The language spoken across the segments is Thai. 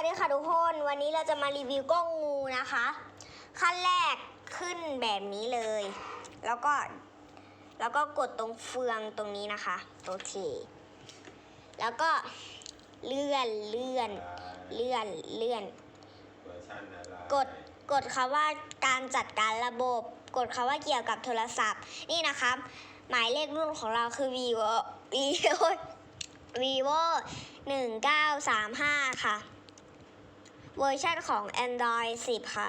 วัสดีค่ะทุกคน วันนี้เราจะมารีวิวกล้องงูนะคะ ขั้นแรกขึ้นแบบนี้เลย แล้วก็แล้วก็กดตรงเฟืองตรงนี้นะคะโอเค แล้วก็เลื่อนเลื่อนเลื่อนเลื่อน กดกดคำว่าการจัดการระบบ กดคำว่าเกี่ยวกับโทรศัพท์ นี่นะครับหมายเลขรุ่นของเราคือ vivo vivo 1935 ค่ะ เวอร์ชันของ Android 10 ค่ะ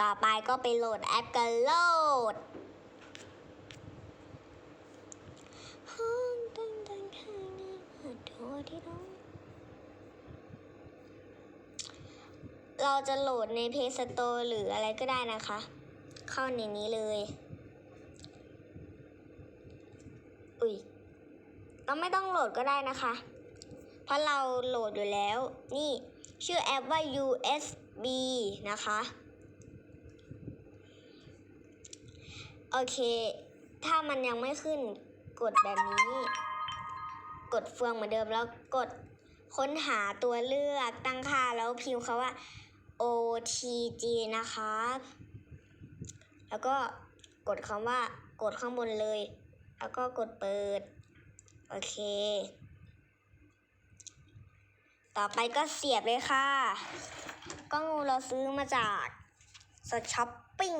ต่อไปก็ไปโหลดแอปกันโหลดห้องตังตังข้างหน้เดที่น้องเราจะโหลดใน Play Store หรืออะไรก็ได้นะคะ เข้าในนี้เลย อุ้ยเราไม่ต้องโหลดก็ได้นะคะ ราะเราโหลดอยู่แล้ว นี่ชื่อแอปว่า USB นะคะ โอเค ถ้ามันยังไม่ขึ้นกดแบบนี้ กดเฟืองเหมือนเดิมแล้วกดค้นหาตัวเลือกตั้งค่าแล้วพิมพ์คาว่า OTG นะคะ แล้วก็กดคำว่ากดข้างบนเลย แล้วก็กดเปิด โอเค ต่อไปก็เสียบเลยค่ะ กล้องงูเราซื้อมาจากสช้อปปิ้ง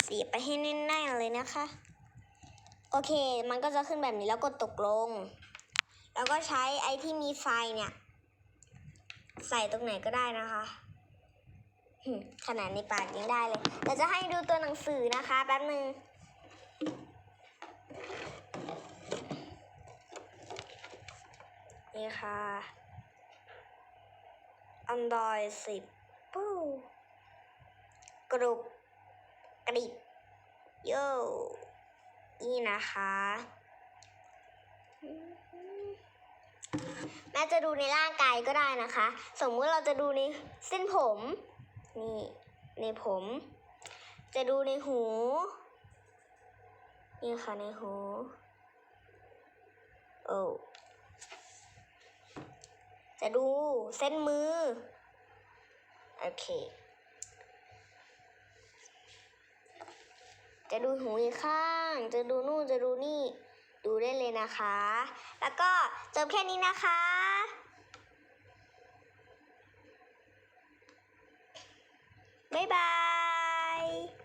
เสียบไปให้แน่นๆเลยนะคะ โอเค มันก็จะขึ้นแบบนี้แล้วกดตกลง แล้วก็ใช้ไอ้ที่มีไฟเนี่ย ใส่ตรงไหนก็ได้นะคะขนาดในปากยังได้เลยเดี๋ยวจะให้ดูตัวหนังสือนะคะแป๊บนึง นี่ค่ะอันดอยสิบปู้กรุบกริบโย่นี่นะคะ แม่จะดูในร่างกายก็ได้นะคะ สมมุติเราจะดูในเส้นผม นี่ในผม จะดูในหู นี่ค่ะในหู โอ้ จะดูเส้นมือ โอเค จะดูหูอีกข้าง จะดูนู่นจะดูนี่ ดูได้เลยนะคะ แล้วก็จบแค่นี้นะคะบ๊ายบาย